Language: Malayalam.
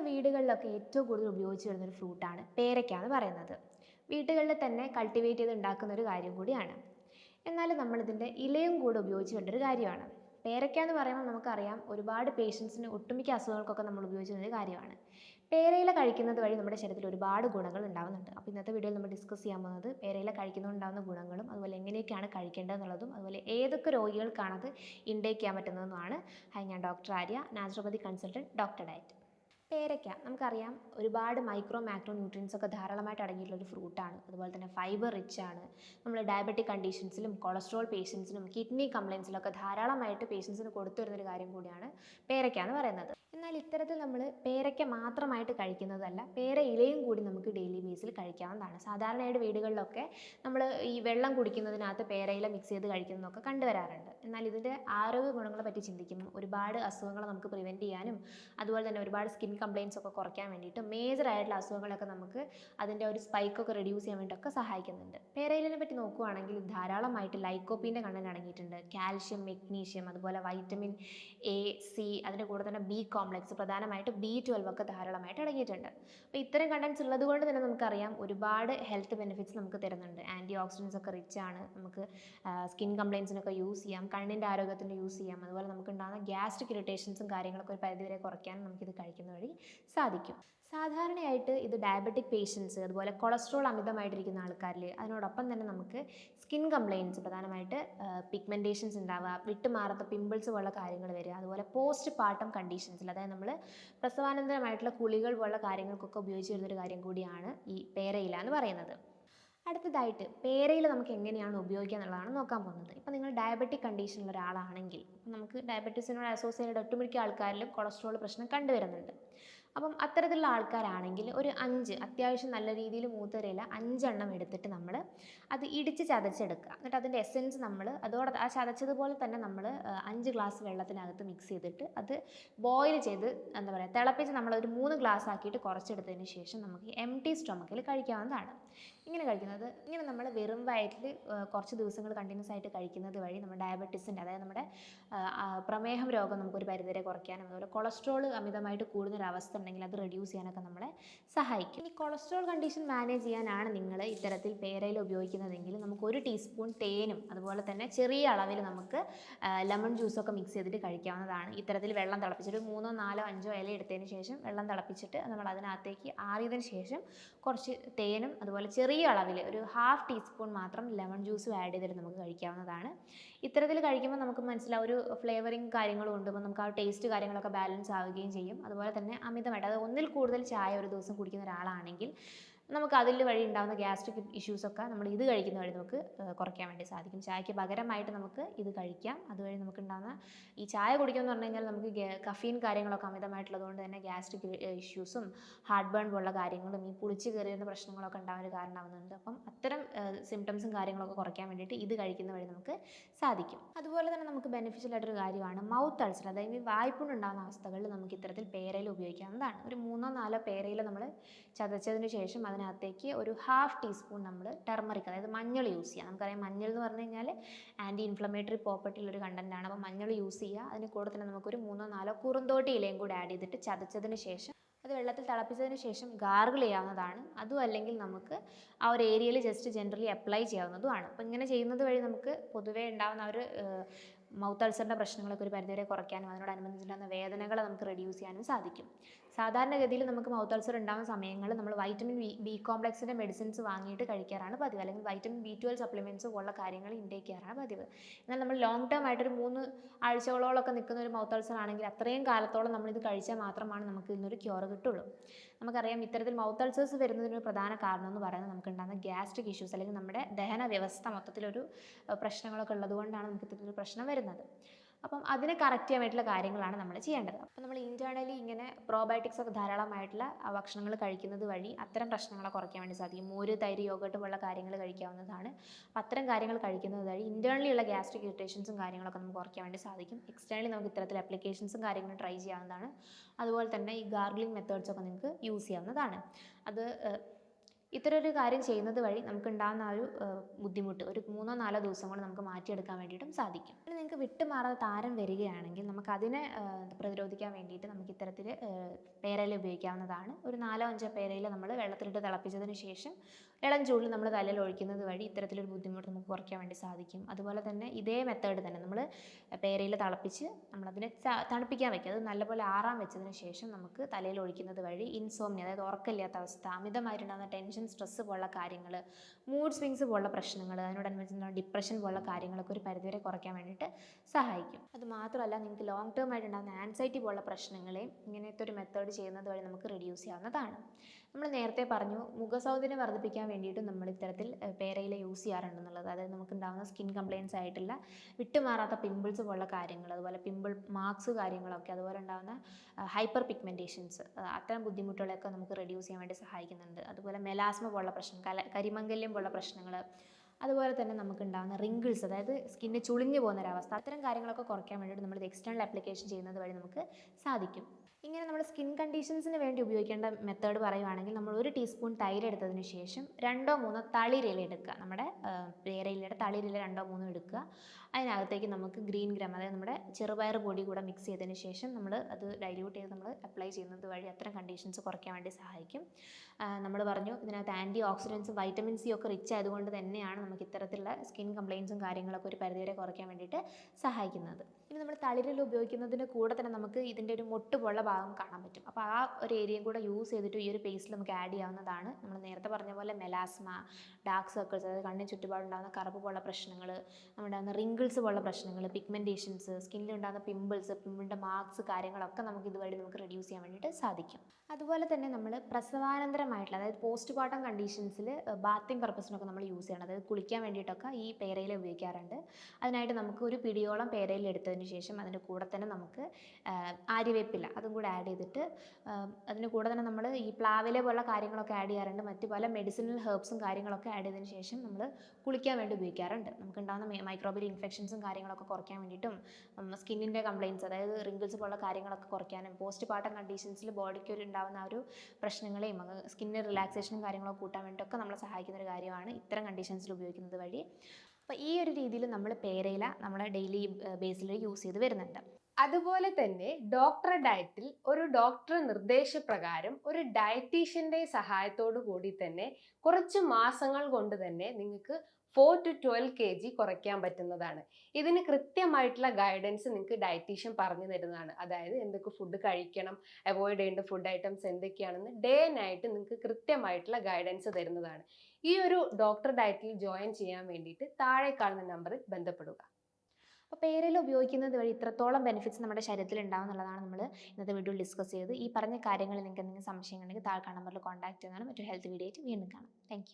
നമ്മുടെ വീടുകളിലൊക്കെ ഏറ്റവും കൂടുതൽ ഉപയോഗിച്ച് ഒരു ഫ്രൂട്ടാണ് എന്ന് പറയുന്നത്. വീടുകളിൽ തന്നെ കൾട്ടിവേറ്റ് ചെയ്ത് ഉണ്ടാക്കുന്ന ഒരു കാര്യം കൂടിയാണ്. എന്നാൽ നമ്മളിതിന്റെ ഇലയും കൂടെ ഉപയോഗിച്ച് വേണ്ട ഒരു കാര്യമാണ്. പേരയ്ക്ക എന്ന് പറയുമ്പോൾ നമുക്കറിയാം ഒരുപാട് പേഷ്യൻസിന് ഒട്ടുമിക്ക അസുഖങ്ങൾക്കൊക്കെ നമ്മൾ ഉപയോഗിച്ച് വരുന്ന ഒരു കാര്യമാണ്. പേരയില കഴിക്കുന്നത് വഴി നമ്മുടെ ശരീരത്തിൽ ഒരുപാട് ഗുണങ്ങൾ ഉണ്ടാകുന്നുണ്ട് അപ്പോൾ ഇന്നത്തെ വീഡിയോയിൽ നമ്മൾ ഡിസ്കസ് ചെയ്യാൻ പോകുന്നത് പേരയില കഴിക്കുന്നതുണ്ടാകുന്ന ഗുണങ്ങളും അതുപോലെ എങ്ങനെയൊക്കെയാണ് കഴിക്കേണ്ടതെന്നുള്ളതും അതുപോലെ ഏതൊക്കെ രോഗികൾക്കാണ് അത് ഇൻടേക്ക് ചെയ്യാൻ പറ്റുന്നതെന്നുമാണ്. ഹായ് ഞാൻ doctor Arya naturopathy consultant doctor diet പേരയ്ക്ക നമുക്കറിയാം ഒരുപാട് മൈക്രോ മാക്രോ ന്യൂട്രിയൻസ് ഒക്കെ ധാരാളമായിട്ട് അടങ്ങിയിട്ടുള്ള ഒരു ഫ്രൂട്ടാണ് അതുപോലെ തന്നെ ഫൈബർ റിച്ച് ആണ്. നമ്മൾ ഡയബറ്റിക് കണ്ടീഷൻസിലും കൊളസ്ട്രോൾ പേഷ്യൻസിനും കിഡ്നി കംപ്ലയിൻസിലൊക്കെ ധാരാളമായിട്ട് പേഷ്യൻസിന് കൊടുത്തു വരുന്നൊരു കാര്യം കൂടിയാണ് പേരയ്ക്ക എന്ന് പറയുന്നത്. എന്നാൽ ഇത്തരത്തിൽ നമ്മൾ പേരയ്ക്ക മാത്രമായിട്ട് കഴിക്കുന്നതല്ല പേര ഇലയും കൂടി നമുക്ക് ഡെയിലി ബേസിൽ കഴിക്കാവുന്നതാണ്. സാധാരണയായിട്ട് വീടുകളിലൊക്കെ നമ്മൾ ഈ വെള്ളം കുടിക്കുന്നതിനകത്ത് പേരയില മിക്സ് ചെയ്ത് കഴിക്കുന്നതൊക്കെ കണ്ടുവരാറുണ്ട്. എന്നാൽ ഇതിന്റെ ആരോഗ്യ ഗുണങ്ങളെ പറ്റി ചിന്തിക്കുമ്പോൾ ഒരുപാട് അസുഖങ്ങൾ നമുക്ക് പ്രിവെന്റ് ചെയ്യാനും അതുപോലെ തന്നെ ഒരുപാട് സ്കിൻ കംപ്ലയിൻസ് ഒക്കെ കുറയ്ക്കാൻ വേണ്ടിയിട്ട് മേജർ ആയിട്ടുള്ള അസുഖങ്ങളൊക്കെ നമുക്ക് അതിന്റെ ഒരു സ്പൈക്കൊക്കെ റെഡ്യൂസ് ചെയ്യാൻ വേണ്ടിയിട്ടൊക്കെ സഹായിക്കുന്നുണ്ട്. പേരയിലിനെ പറ്റി നോക്കുകയാണെങ്കിൽ ധാരാളമായിട്ട് ലൈക്കോപ്പീന്റെ കണ്ടന്റ് അടങ്ങിയിട്ടുണ്ട്. കാൽഷ്യം മെഗ്നീഷ്യം അതുപോലെ വൈറ്റമിൻ എ സി അതിന്റെ കൂടെ തന്നെ ബി കോംപ്ലക്സ് പ്രധാനമായിട്ട് ബി ട്വൽവ് ഒക്കെ ധാരാളമായിട്ട് അടങ്ങിയിട്ടുണ്ട്. അപ്പോൾ ഇത്തരം കണ്ടൻസ് ഉള്ളത് കൊണ്ട് തന്നെ നമുക്കറിയാം ഒരുപാട് ഹെൽത്ത് ബെനിഫിറ്റ്സ് നമുക്ക് തരുന്നുണ്ട്. ആന്റി ഓക്സിഡൻസ് ഒക്കെ റിച്ച് ആണ്. നമുക്ക് സ്കിൻ കംപ്ലയിൻസിനൊക്കെ യൂസ് ചെയ്യാം. കണ്ണിന്റെ ആരോഗ്യത്തിന് യൂസ് ചെയ്യാം. അതുപോലെ നമുക്ക് ഉണ്ടാകുന്ന ഗ്യാസ്ട്രിക് ഇറിറ്റേഷൻസും കാര്യങ്ങളൊക്കെ ഒരു പരിധിവരെ കുറയ്ക്കാനും നമുക്കിത് കഴിക്കുന്ന വഴി സാധിക്കും. സാധാരണയായിട്ട് ഇത് ഡയബറ്റിക് പേഷ്യൻസ് അതുപോലെ കൊളസ്ട്രോൾ അമിതമായിട്ടിരിക്കുന്ന ആൾക്കാരിൽ അതിനോടൊപ്പം തന്നെ നമുക്ക് സ്കിൻ കംപ്ലയിൻസ് പ്രധാനമായിട്ട് പിഗ്മെന്റേഷൻസ് ഉണ്ടാവുക വിട്ടുമാറാത്ത പിമ്പിൾസ് പോലുള്ള കാര്യങ്ങൾ വരിക അതുപോലെ പോസ്റ്റ് പാർട്ടം കണ്ടീഷൻസിൽ അതായത് നമ്മൾ പ്രസവാനന്തരമായിട്ടുള്ള കുളികൾ പോലുള്ള കാര്യങ്ങൾക്കൊക്കെ ഉപയോഗിച്ച് വരുന്നൊരു കാര്യം കൂടിയാണ് ഈ പേരയില എന്ന് പറയുന്നത്. അടുത്തതായിട്ട് പേരയിൽ നമുക്ക് എങ്ങനെയാണ് ഉപയോഗിക്കുക എന്നുള്ളതാണ് നോക്കാൻ പോകുന്നത്. ഇപ്പം നിങ്ങൾ ഡയബറ്റിക് കണ്ടീഷനുള്ള ഒരാളാണെങ്കിൽ നമുക്ക് ഡയബറ്റീസിനോട് അസോസിയേറ്റഡ് ഒട്ടുമിക്ക ആൾക്കാരിലും കൊളസ്ട്രോൾ പ്രശ്നം കണ്ടുവരുന്നുണ്ട്. അപ്പം അത്തരത്തിലുള്ള ആൾക്കാരാണെങ്കിൽ ഒരു അഞ്ച് അത്യാവശ്യം നല്ല രീതിയിൽ മൂത്തരയില അഞ്ചെണ്ണം എടുത്തിട്ട് നമ്മൾ അത് ഇടിച്ച് ചതച്ചെടുക്കുക. എന്നിട്ട് അതിന്റെ എസെൻസ് നമ്മൾ അതോടെ ആ ചതച്ചതുപോലെ തന്നെ നമ്മൾ അഞ്ച് ഗ്ലാസ് വെള്ളത്തിനകത്ത് മിക്സ് ചെയ്തിട്ട് അത് ബോയിൽ ചെയ്ത് എന്താ പറയുക തിളപ്പിച്ച് നമ്മൾ ഒരു മൂന്ന് ഗ്ലാസ് ആക്കിയിട്ട് കുറച്ചെടുത്തതിന് ശേഷം നമുക്ക് എം ടി സ്റ്റൊമക്കിൽ കഴിക്കാവുന്നതാണ്. ഇങ്ങനെ കഴിക്കുന്നത് ഇങ്ങനെ നമ്മൾ വെറും വയറ്റിൽ കുറച്ച് ദിവസങ്ങൾ കണ്ടിന്യൂസ് ആയിട്ട് കഴിക്കുന്നത് വഴി നമ്മുടെ ഡയബറ്റീസിന്റെ അതായത് നമ്മുടെ പ്രമേഹം രോഗം നമുക്കൊരു പരിധിവരെ കുറയ്ക്കാനും അതുപോലെ കൊളസ്ട്രോൾ അമിതമായിട്ട് കൂടുന്നൊരവസ്ഥ ഉണ്ടെങ്കിൽ അത് റെഡ്യൂസ് ചെയ്യാനൊക്കെ നമ്മളെ സഹായിക്കും. ഈ കൊളസ്ട്രോൾ കണ്ടീഷൻ മാനേജ് ചെയ്യാനാണ് നിങ്ങൾ ഇത്തരത്തിൽ പേരയിൽ ഉപയോഗിക്കുന്നതെങ്കിൽ നമുക്ക് ഒരു ടീസ്പൂൺ തേനും അതുപോലെ തന്നെ ചെറിയ അളവിൽ നമുക്ക് ലെമൺ ജ്യൂസൊക്കെ മിക്സ് ചെയ്തിട്ട് കഴിക്കാവുന്നതാണ്. ഇത്തരത്തിൽ വെള്ളം തിളപ്പിച്ചിട്ട് മൂന്നോ നാലോ അഞ്ചോ ഇല എടുത്തതിന് ശേഷം വെള്ളം തിളപ്പിച്ചിട്ട് നമ്മൾ അതിനകത്തേക്ക് ആറിയതിന് ശേഷം കുറച്ച് തേനും അതുപോലെ ചെറിയ അളവിൽ ഒരു ഹാഫ് ടീസ്പൂൺ മാത്രം ലെമൺ ജ്യൂസും ആഡ് ചെയ്തിട്ട് നമുക്ക് കഴിക്കാവുന്നതാണ്. ഇത്തരത്തിൽ കഴിക്കുമ്പോൾ നമുക്ക് മനസ്സിലാവും ഒരു ഫ്ലേവറിങ് കാര്യങ്ങളും ഉണ്ട്. അപ്പോൾ നമുക്ക് ആ ടേസ്റ്റ് കാര്യങ്ങളൊക്കെ ബാലൻസ് ആവുകയും ചെയ്യും. അതുപോലെ തന്നെ അമിതമായിട്ട് അത് ഒന്നിൽ കൂടുതൽ ചായ ഒരു ദിവസം കുടിക്കുന്ന ഒരാളാണെങ്കിൽ നമുക്ക് അതിൽ വഴി ഉണ്ടാകുന്ന ഗ്യാസ്ട്രിക് ഇഷ്യൂസൊക്കെ നമ്മൾ ഇത് കഴിക്കുന്ന വഴി നമുക്ക് കുറയ്ക്കാൻ വേണ്ടി സാധിക്കും. ചായക്ക് പകരമായിട്ട് നമുക്ക് ഇത് കഴിക്കാം. അതുവഴി നമുക്ക് ഉണ്ടാകുന്ന ഈ ചായ കുടിക്കുമെന്ന് പറഞ്ഞു കഴിഞ്ഞാൽ നമുക്ക് കഫീൻ കാര്യങ്ങളൊക്കെ അമിതമായിട്ടുള്ളതുകൊണ്ട് തന്നെ ഗ്യാസ്ട്രിക് ഇഷ്യൂസും ഹാർട്ട് ബേൺ പോലുള്ള കാര്യങ്ങളും ഈ പുളിച്ച് കയറിയുന്ന പ്രശ്നങ്ങളൊക്കെ ഉണ്ടാകാൻ ഒരു കാരണമാകുന്നുണ്ട് അപ്പം അത്തരം സിംറ്റംസും കാര്യങ്ങളൊക്കെ കുറയ്ക്കാൻ വേണ്ടിയിട്ട് ഇത് കഴിക്കുന്ന വഴി നമുക്ക് സാധിക്കും. അതുപോലെ തന്നെ നമുക്ക് ബെനിഫിഷ്യൽ ആയിട്ടൊരു കാര്യമാണ് മൗത്ത് അൾസർ അതായത് ഈ വായ്പുണ്ടാകുന്ന അവസ്ഥകളിൽ നമുക്ക് ഇത്തരത്തിൽ പേരയിൽ ഉപയോഗിക്കാവുന്നതാണ്. ഒരു മൂന്നോ നാലോ പേരയിൽ നമ്മൾ ചതച്ചതിന് ശേഷം അതിനകത്തേക്ക് ഒരു ഹാഫ് ടീസ്പൂൺ നമ്മൾ ടെർമറിക് അതായത് മഞ്ഞൾ യൂസ് ചെയ്യുക നമുക്കറിയാം മഞ്ഞൾ എന്ന് പറഞ്ഞു കഴിഞ്ഞാൽ ആന്റി ഇൻഫ്ലമേറ്ററി പ്രോപ്പർട്ടി ഉള്ളൊരു കണ്ടന്റാണ് അപ്പോൾ മഞ്ഞൾ യൂസ് ചെയ്യുക. അതിന് കൂടെ തന്നെ നമുക്കൊരു മൂന്നോ നാലോ കുറുന്തോട്ടി ഇലയും കൂടി ആഡ് ചെയ്തിട്ട് ചതച്ചതിന് ശേഷം അത് വെള്ളത്തിൽ തിളപ്പിച്ചതിന് ശേഷം ഗാർഗിൾ ചെയ്യാവുന്നതാണ്. അതും അല്ലെങ്കിൽ നമുക്ക് ആ ഒരു ഏരിയയിൽ ജസ്റ്റ് ജനറലി അപ്ലൈ ചെയ്യാവുന്നതുമാണ്. അപ്പോൾ ഇങ്ങനെ ചെയ്യുന്നത് വഴി നമുക്ക് പൊതുവേ ഉണ്ടാകുന്ന ഒരു മൗത്ത് അൾസറിന്റെ പ്രശ്നങ്ങളൊക്കെ ഒരു പരിധിവരെ കുറയ്ക്കാനും അതിനോടനുബന്ധിച്ചിട്ടുണ്ടാകുന്ന വേദനകളെ നമുക്ക് റെഡ്യൂസ് ചെയ്യാനും സാധിക്കും. സാധാരണഗതിയിൽ നമുക്ക് മൗത്ത് അൾസർ ഉണ്ടാകുന്ന സമയങ്ങളിൽ നമ്മൾ വൈറ്റമിൻ ബി ബി കോംപ്ലക്സിന്റെ മെഡിസിൻസ് വാങ്ങിയിട്ട് കഴിക്കാറാണ് പതിവ്. അല്ലെങ്കിൽ വൈറ്റമിൻ ബി ട്വൽവ് സപ്ലിമെന്റ്സ് പോലുള്ള കാര്യങ്ങൾ ഇൻടേക്ക് ചെയ്യാറാണ് പതിവ്. എന്നാൽ നമ്മൾ ലോങ് ടേം ആയിട്ടൊരു മൂന്ന് ആഴ്ചകളോളമൊക്കെ നിൽക്കുന്ന ഒരു മൗത്ത് അൾസർ ആണെങ്കിൽ അത്രയും കാലത്തോളം നമ്മളിത് കഴിച്ചാൽ മാത്രമാണ് നമുക്ക് ഇന്നൊരു ക്യൂർ കിട്ടുള്ളൂ. നമുക്കറിയാം ഇത്തരത്തിൽ മൗത്ത് അൾസേഴ്സ് വരുന്നതിന് പ്രധാന കാരണം എന്ന് പറയുന്നത് നമുക്ക് ഉണ്ടാകുന്ന ഗ്യാസ്ട്രിക് ഇഷ്യൂസ് അല്ലെങ്കിൽ നമ്മുടെ ദഹന വ്യവസ്ഥ മൊത്തത്തിലൊരു പ്രശ്നങ്ങളൊക്കെ ഉള്ളതുകൊണ്ടാണ് നമുക്ക് ഇത്തരത്തിലൊരു പ്രശ്നം വരുന്നത്. അപ്പം അതിനെ കറക്റ്റ് ചെയ്യാൻ വേണ്ടിയിട്ടുള്ള കാര്യങ്ങളാണ് നമ്മൾ ചെയ്യേണ്ടത്. അപ്പം നമ്മൾ ഇന്റേർണലി ഇങ്ങനെ പ്രോബയോട്ടിക്സ് ഒക്കെ ധാരാളമായിട്ടുള്ള ഭക്ഷണങ്ങൾ കഴിക്കുന്നത് വഴി അത്തരം പ്രശ്നങ്ങളെ കുറയ്ക്കാൻ വേണ്ടി സാധിക്കും. മോര് തൈര് യോഗട്ട് പോലുള്ള കാര്യങ്ങൾ കഴിക്കാവുന്നതാണ്. അപ്പം അത്തരം കാര്യങ്ങൾ കഴിക്കുന്നത് വഴി ഇന്റേർണലി ഉള്ള ഗ്യാസ്ട്രിക് ഇറിറ്റേഷൻസും കാര്യങ്ങളൊക്കെ നമുക്ക് കുറയ്ക്കാൻ വേണ്ടി സാധിക്കും. എക്സ്റ്റേണലി നമുക്ക് ഇത്തരത്തിൽ അപ്ലിക്കേഷൻസും കാര്യങ്ങളും ട്രൈ ചെയ്യാവുന്നതാണ്. അതുപോലെ തന്നെ ഈ ഗാർഗ്ലിംഗ് മെത്തേഡ്സ് ഒക്കെ നിങ്ങൾക്ക് യൂസ് ചെയ്യാവുന്നതാണ്. അത് ഏഹ്, ഇത്തരം ഒരു കാര്യം ചെയ്യുന്നത് വഴി നമുക്ക് ഉണ്ടാകുന്ന ആ ഒരു ബുദ്ധിമുട്ട് ഒരു മൂന്നോ നാലോ ദിവസം കൊണ്ട് നമുക്ക് മാറ്റിയെടുക്കാൻ വേണ്ടിയിട്ടും സാധിക്കും. ഇനി നിങ്ങൾക്ക് വിട്ടുമാറാത്ത താരം വരികയാണെങ്കിൽ നമുക്ക് അതിനെ പ്രതിരോധിക്കാൻ വേണ്ടിയിട്ട് നമുക്ക് ഇത്തരത്തിൽ പേരയില ഉപയോഗിക്കാവുന്നതാണ്. ഒരു നാലോ അഞ്ചോ പേരയില നമ്മൾ വെള്ളത്തിലിട്ട് തിളപ്പിച്ചതിന് ശേഷം ഇളം ചൂടിൽ നമ്മൾ തലയിൽ ഒഴിക്കുന്നത് വഴി ഇത്തരത്തിലൊരു ബുദ്ധിമുട്ട് നമുക്ക് കുറയ്ക്കാൻ വേണ്ടി സാധിക്കും. അതുപോലെ തന്നെ ഇതേ മെത്തേഡ് തന്നെ നമ്മൾ പേരയിൽ തിളപ്പിച്ച് നമ്മളതിനെ തണുപ്പിക്കാൻ വെക്കുക. അത് നല്ലപോലെ ആറാൻ വെച്ചതിന് ശേഷം നമുക്ക് തലയിൽ ഒഴിക്കുന്നത് വഴി ഇൻസോംനി അതായത് ഉറക്കമില്ലാത്ത അവസ്ഥ അമിതമായിട്ടുണ്ടാകുന്ന ടെൻഷൻ സ്ട്രെസ്സ് പോലുള്ള കാര്യങ്ങൾ മൂഡ് സ്വിങ്സ് പോലുള്ള പ്രശ്നങ്ങൾ അതിനോടനുബന്ധിച്ചുള്ള ഡിപ്രഷൻ പോലുള്ള കാര്യങ്ങളൊക്കെ ഒരു പരിധിവരെ കുറയ്ക്കാൻ വേണ്ടിയിട്ട് സഹായിക്കും. അത് മാത്രമല്ല നിങ്ങൾക്ക് ലോങ് ടേം ആയിട്ടുണ്ടാകുന്ന ആൻസൈറ്റി പോലുള്ള പ്രശ്നങ്ങളെയും ഇങ്ങനത്തെ ഒരു മെത്തേഡ് ചെയ്യുന്നത് വഴി നമുക്ക് റിഡ്യൂസ് ചെയ്യാവുന്നതാണ്. നമ്മൾ നേരത്തെ പറഞ്ഞു മുഖസൗന്ദര്യം വർദ്ധിപ്പിക്കാൻ വേണ്ടിയിട്ട് നമ്മൾ ഇത്തരത്തിൽ പേരയില യൂസ് ചെയ്യാറുണ്ടെന്നുള്ളത്. അതായത് നമുക്ക് ഉണ്ടാകുന്ന സ്കിൻ കംപ്ലയിൻസ് ആയിട്ടുള്ള വിട്ടുമാറാത്ത പിമ്പിൾസ് പോലുള്ള കാര്യങ്ങൾ അതുപോലെ പിമ്പിൾ മാർക്സ് കാര്യങ്ങളൊക്കെ അതുപോലെ ഉണ്ടാകുന്ന ഹൈപ്പർ പിഗ്മെന്റേഷൻസ് അത്തരം ബുദ്ധിമുട്ടുകളൊക്കെ നമുക്ക് റെഡ്യൂസ് ചെയ്യാൻ വേണ്ടി സഹായിക്കുന്നുണ്ട്. അതുപോലെ മെലാസ്മ പോലുള്ള പ്രശ്നം കല കരിമംഗല്യം പോലുള്ള പ്രശ്നങ്ങൾ അതുപോലെ തന്നെ നമുക്ക് ഉണ്ടാകുന്ന റിങ്കിൾസ് അതായത് സ്കിന്ന് ചുളിഞ്ഞു പോകുന്ന ഒരവസ്ഥ അത്തരം കാര്യങ്ങളൊക്കെ കുറയ്ക്കാൻ വേണ്ടിയിട്ട് നമ്മൾ ഇത് എക്സ്റ്റേണൽ ആപ്ലിക്കേഷൻ ചെയ്യുന്നത് വഴി നമുക്ക് സാധിക്കും. ഇങ്ങനെ നമ്മൾ സ്കിൻ കണ്ടീഷൻസിന് വേണ്ടി ഉപയോഗിക്കേണ്ട മെത്തേഡ് പറയുവാണെങ്കിൽ നമ്മൾ ഒരു ടീസ്പൂൺ തൈര് എടുത്തതിന് ശേഷം രണ്ടോ മൂന്നോ തളിരില എടുക്കുക. നമ്മുടെ പേരയിലയുടെ തളിരില രണ്ടോ മൂന്നോ എടുക്കുക. അതിനകത്തേക്ക് നമുക്ക് ഗ്രീൻ ഗ്രാം അതായത് നമ്മുടെ ചെറുപയർ പൊടി കൂടെ മിക്സ് ചെയ്തതിന് ശേഷം നമ്മൾ അത് ഡൈല്യൂട്ട് ചെയ്ത് നമ്മൾ അപ്ലൈ ചെയ്യുന്നത് വഴി അത്തരം കണ്ടീഷൻസ് കുറയ്ക്കാൻ വേണ്ടി സഹായിക്കും. നമ്മൾ പറഞ്ഞു ഇതിനകത്ത് ആന്റി ഓക്സിഡൻസും വൈറ്റമിൻ സി ഒക്കെ റിച്ച് ആയതുകൊണ്ട് തന്നെയാണ് നമുക്ക് ഇത്തരത്തിലുള്ള സ്കിൻ കംപ്ലയിൻസും കാര്യങ്ങളൊക്കെ ഒരു പരിധിവരെ കുറയ്ക്കാൻ വേണ്ടിയിട്ട് സഹായിക്കുന്നത്. ഇനി നമ്മൾ തളിരിൽ ഉപയോഗിക്കുന്നതിന്റെ കൂടെ തന്നെ നമുക്ക് ഇതിന്റെ ഒരു മൊട്ട് പോലുള്ള ഭാഗം കാണാൻ പറ്റും. അപ്പോൾ ആ ഒരു ഏരിയയും കൂടെ യൂസ് ചെയ്തിട്ട് ഈ ഒരു പേസ്റ്റിൽ നമുക്ക് ആഡ് ചെയ്യാവുന്നതാണ്. നമ്മൾ നേരത്തെ പറഞ്ഞ പോലെ മെലാസ്മ ഡാർക്ക് സർക്കിൾസ് അതായത് കണ്ണിന് ചുറ്റുപാടുണ്ടാകുന്ന കറുപ്പ് പോലുള്ള പ്രശ്നങ്ങൾ നമ്മുടെ റിങ്കിൾസ് പോലുള്ള പ്രശ്നങ്ങൾ പിഗ്മെന്റേഷൻസ് സ്കിന്നിൽ ഉണ്ടാകുന്ന പിമ്പിൾസ് പിമ്പിളിന്റെ മാർക്സ് കാര്യങ്ങളൊക്കെ നമുക്ക് ഇതുവഴി നമുക്ക് റെഡ്യൂസ് ചെയ്യാൻ വേണ്ടിയിട്ട് സാധിക്കും. അതുപോലെ തന്നെ നമ്മൾ പ്രസവാനന്തരമായിട്ടുള്ള അതായത് പോസ്റ്റ് പാർട്ടം കണ്ടീഷൻസിൽ ബാത്തിങ് പർപ്പസിനൊക്കെ നമ്മൾ യൂസ് ചെയ്യണം. അതായത് കുളിക്കാൻ വേണ്ടിയിട്ടൊക്കെ ഈ പേരയില ഉപയോഗിക്കാറുണ്ട്. അതിനായിട്ട് നമുക്ക് ഒരു പിടിയോളം പേരയില എടുത്തതിന് ശേഷം അതിന്റെ കൂടെ തന്നെ നമുക്ക് ആര്യവേപ്പില അതും കൂടെ ആഡ് ചെയ്തിട്ട് അതിന് കൂടെ തന്നെ നമ്മൾ ഈ പ്ലാവിലെ പോലുള്ള കാര്യങ്ങളൊക്കെ ആഡ് ചെയ്യാറുണ്ട്. മറ്റ് പല മെഡിസിനൽ ഹെർബ്സും കാര്യങ്ങളൊക്കെ ആഡ് ചെയ്തതിന് ശേഷം നമ്മൾ കുളിക്കാൻ വേണ്ടി ഉപയോഗിക്കാറുണ്ട്. നമുക്കുണ്ടാകുന്ന മൈക്രോബിയൽ ഇൻഫെക്ഷൻസും കാര്യങ്ങളൊക്കെ കുറയ്ക്കാൻ വേണ്ടിയിട്ടും സ്കിന്നിന്റെ കംപ്ലയിൻസ് അതായത് റിങ്കിൾസ് പോലുള്ള കാര്യങ്ങളൊക്കെ കുറയ്ക്കാനും പോസ്റ്റ് പാർട്ടം കണ്ടീഷൻസിൽ ബോഡിക്ക് ഒരു ഉണ്ടാകുന്ന ആ ഒരു പ്രശ്നങ്ങളെയും സ്കിന്നിന് റിലാക്സേഷനും കാര്യങ്ങളൊക്കെ കൂട്ടാൻ വേണ്ടിയിട്ടൊക്കെ നമ്മളെ സഹായിക്കുന്ന ഒരു കാര്യമാണ് ഇത്തരം കണ്ടീഷൻസിൽ ഉപയോഗിക്കുന്നത് വഴി. അപ്പോൾ ഈ ഒരു രീതിയിൽ നമ്മൾ പേരയില നമ്മുടെ ഡെയിലി ബേസിൽ യൂസ് ചെയ്ത് വരുന്നുണ്ട്. അതുപോലെ തന്നെ ഡോക്ടർ ഡയറ്റിൽ ഒരു ഡോക്ടർ നിർദ്ദേശപ്രകാരം ഒരു ഡയറ്റീഷ്യന്റെ സഹായത്തോടു കൂടി തന്നെ കുറച്ച് മാസങ്ങൾ കൊണ്ട് തന്നെ നിങ്ങൾക്ക് four to twelve K G കുറയ്ക്കാൻ പറ്റുന്നതാണ്. ഇതിന് കൃത്യമായിട്ടുള്ള ഗൈഡൻസ് നിങ്ങൾക്ക് ഡയറ്റീഷ്യൻ പറഞ്ഞു തരുന്നതാണ്. അതായത് എന്തൊക്കെ ഫുഡ് കഴിക്കണം അവോയ്ഡ് ചെയ്യേണ്ട ഫുഡ് ഐറ്റംസ് എന്തൊക്കെയാണെന്ന് ഡേ നൈറ്റ് നിങ്ങൾക്ക് കൃത്യമായിട്ടുള്ള ഗൈഡൻസ് തരുന്നതാണ്. ഈ ഒരു ഡോക്ടർ ഡയറ്റിൽ ജോയിൻ ചെയ്യാൻ വേണ്ടിയിട്ട് താഴെ കാണുന്ന നമ്പറിൽ ബന്ധപ്പെടുക. അപ്പോൾ പേരിൽ ഉപയോഗിക്കുന്നത് വഴി ഇത്രത്തോളം ബെനിഫിറ്റ്സ് നമ്മുടെ ശരീരത്തിൽ ഉണ്ടാവും എന്നുള്ളതാണ് നമ്മൾ ഇന്നത്തെ വീഡിയോയിൽ ഡിസ്കസ് ചെയ്തത്. ഈ പറഞ്ഞ കാര്യങ്ങളിൽ നിങ്ങൾക്ക് എന്തെങ്കിലും സംശയങ്ങളുണ്ടെങ്കിൽ താഴെ നമ്പറിൽ കോൺടാക്ട് ചെയ്യുന്നതാണ് മറ്റൊരു ഹെൽത്ത് വീഡിയോ ആയിട്ട് വീണ്ടും കാണാം. താങ്ക്